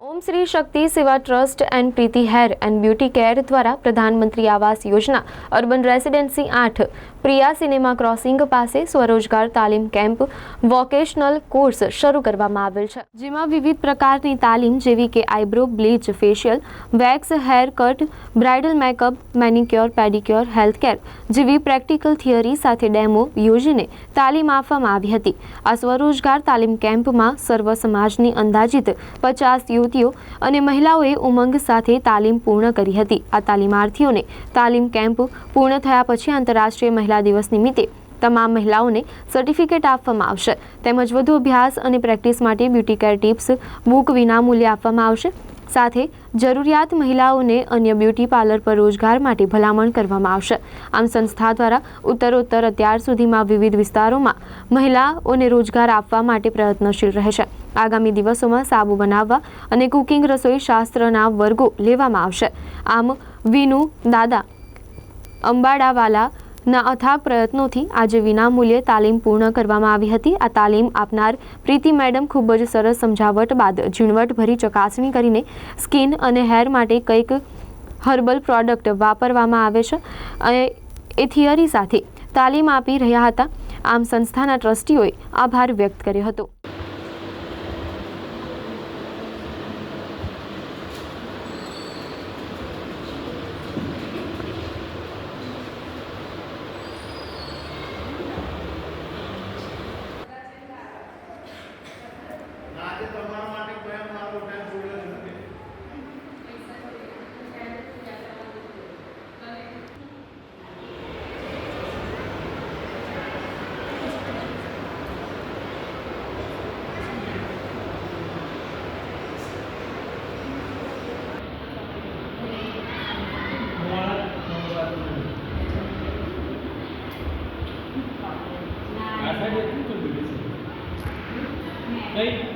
Om Shri Shakti Seva trust and Preeti hair and beauty care દ્વારા પ્રધાનમંત્રી Awas Yojana, urban residency આઠ, Priya cinema crossing પાસે સ્વરોજગાર તાલીમ કેમ્પ, વોકેશનલ કોર્સ શરૂ કરવામાં આવેલ છે. જેમાં વિવિધ પ્રકારની તાલીમ જેવી કે eyebrow, bleach, facial, wax, hair cut, bridal makeup, manicure, pedicure health care જેવી પ્રેક્ટિકલ થિયરી સાથે ડેમો યોજીને તાલીમ આપવામાં આવી હતી. આ સ્વરોજગાર તાલીમ કેમ્પમાં સર્વ સમાજની અંદાજિત પચાસ યુવતીઓ અને મહિલાઓએ ઉમંગ સાથે તાલીમ પૂર્ણ કરી હતી. આ તાલીમાર્થીઓને તાલીમ કેમ્પ પૂર્ણ થયા પછી આંતરરાષ્ટ્રીય મહિલા દિવસ નિમિત્તે તમામ મહિલાઓને સર્ટિફિકેટ આપવામાં આવશે. તેમજ વધુ અભ્યાસ અને પ્રેક્ટિસ માટે બ્યુટી કેર ટિપ્સ, બુક વિનામૂલ્યે આપવામાં આવશે. સાથે જરૂરિયાત મહિલાઓને અન્ય બ્યુટી પાર્લર પર રોજગાર માટે ભલામણ કરવામાં આવશે. આમ સંસ્થા દ્વારા ઉત્તરોત્તર અત્યાર સુધીમાં વિવિધ વિસ્તારોમાં મહિલાઓને રોજગાર આપવા માટે પ્રયત્નશીલ રહેશે. આગામી દિવસોમાં સાબુ બનાવવા અને કુકિંગ રસોઈ શાસ્ત્રના વર્ગો લેવામાં આવશે. આમ, વિનુ દાદા અંબાડાવાલા ના અથાગ પ્રયત્નોથી આજે વિનામૂલ્યે તાલીમ પૂર્ણ કરવામાં આવી હતી. આ તાલીમ આપનાર પ્રીતિ મેડમ ખૂબ જ સરસ સમજાવટ બાદ ઝીણવટભરી ચકાસણી કરીને સ્કિન અને હેર માટે કંઈક હર્બલ પ્રોડક્ટ વાપરવામાં આવે છે. અને એ થિયરી સાથે તાલીમ આપી રહ્યા હતા. આમ, સંસ્થાના ટ્રસ્ટીઓએ આભાર વ્યક્ત કર્યો હતો. આ સાઈડ એટલું જ બધું છે. કઈ